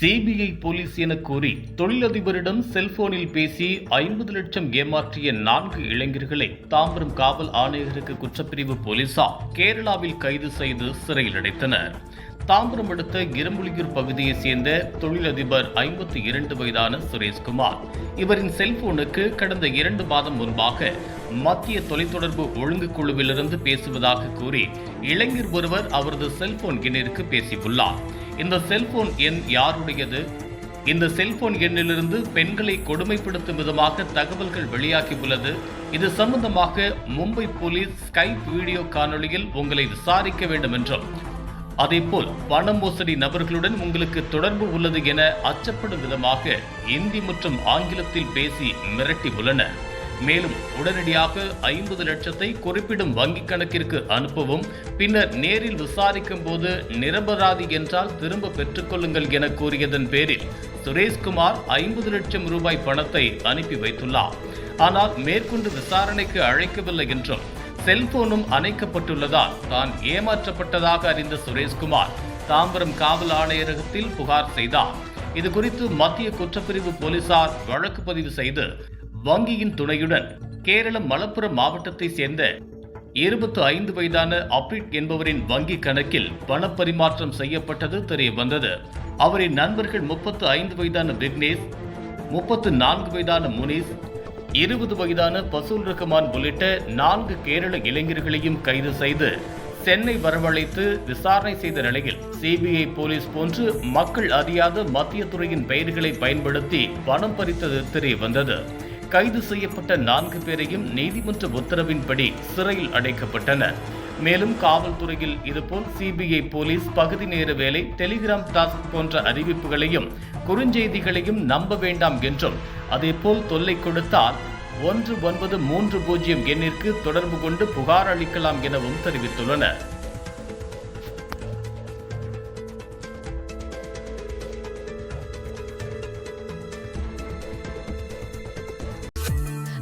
CBI police என கூறி தொழிலதிபரிடம் செல்போனில் பேசி ஐம்பது லட்சம் ஏமாற்றிய நான்கு இளைஞர்களை தாம்பரம் காவல் ஆணையருக்கு குற்றப்பிரிவு போலீசார் கேரளாவில் கைது செய்து சிறையில் அடைத்தனர். தாம்பரம் அடுத்த இரும்புலியூர் பகுதியைச் சேர்ந்த தொழிலதிபர் ஐம்பத்தி இரண்டு வயதான சுரேஷ்குமார். இவரின் செல்போனுக்கு கடந்த இரண்டு மாதம் முன்பாக மத்திய தொலைத்தொடர்பு ஒழுங்கு குழுவிலிருந்து பேசுவதாக கூறி இளைஞர் ஒருவர் அவரது செல்போன் எண்ணிற்கு பேசியுள்ளார். இந்த செல்போன் எண் யாருடையது? இந்த செல்போன் எண்ணிலிருந்து பெண்களை கொடுமைப்படுத்தும் விதமாக தகவல்கள் வெளியாகியுள்ளது. இது சம்பந்தமாக மும்பை போலீஸ் ஸ்கைப் வீடியோ காணொலியில் உங்களை விசாரிக்க வேண்டும் என்றும். அதேபோல் பண மோசடி நபர்களுடன் உங்களுக்கு தொடர்பு உள்ளது என அச்சப்படும் விதமாக இந்தி மற்றும் ஆங்கிலத்தில் பேசி மிரட்டி உள்ளனர். மேலும் உடனடியாக ஐம்பது லட்சத்தை குறிப்பிடும் வங்கிக் கணக்கிற்கு அனுப்பவும் பின்னர் நேரில் விசாரிக்கும் போது நிரபராதி என்றால் திரும்ப பெற்றுக்கொள்ளுங்கள் என கூறியதன் பேரில் சுரேஷ்குமார் ஐம்பது லட்சம் ரூபாய் பணத்தை அனுப்பி வைத்துள்ளார். ஆனால் மேற்கொண்டு விசாரணைக்கு அழைக்கவில்லை என்றும் செல்போனும் அணைக்கப்பட்டுள்ளதால் தான் ஏமாற்றப்பட்டதாக அறிந்த சுரேஷ்குமார் தாம்பரம் காவல் ஆணையரகத்தில் புகார் செய்தார். இது குறித்து மத்திய குற்றப்பிரிவு போலீசார் வழக்கு பதிவு செய்து வங்கியின் துணையுடன் கேரள மலப்புரம் மாவட்டத்தைச் சேர்ந்த இருபத்து ஐந்து வயதான அப்ரிட் என்பவரின் வங்கி கணக்கில் பணப்பரிமாற்றம் செய்யப்பட்டது தெரிய வந்தது அவரின் நண்பர்கள் முப்பத்து ஐந்து வயதான விக்னேஷ் முப்பத்து நான்கு வயதான முனிஸ் இருபது வயதான பசூல் ரஹ்மான் உள்ளிட்ட நான்கு கேரள இளைஞர்களையும் கைது செய்து சென்னை வரவழைத்து விசாரணை செய்த நிலையில் சிபிஐ போலீஸ் போன்று மக்கள் அறியாத மத்திய துறையின் பெயர்களை பயன்படுத்தி பணம் பறித்தது தெரிய வந்தது கைது செய்யப்பட்ட நான்கு பேரையும் நீதிமன்ற உத்தரவின்படி சிறையில் அடைக்கப்பட்டனர் மேலும் காவல்துறையில் இதுபோல் சிபிஐ போலீஸ் பகுதி நேர வேலை டெலிகிராம் டாஸ்க் போன்ற அறிவிப்புகளையும் குறுஞ்செய்திகளையும் நம்ப வேண்டாம் என்றும் அதேபோல் தொல்லை கொடுத்தால் ஒன்று ஒன்பது மூன்று பூஜ்ஜியம் எண்ணிற்கு தொடர்பு கொண்டு புகார் அளிக்கலாம் எனவும் தெரிவித்துள்ளனர்.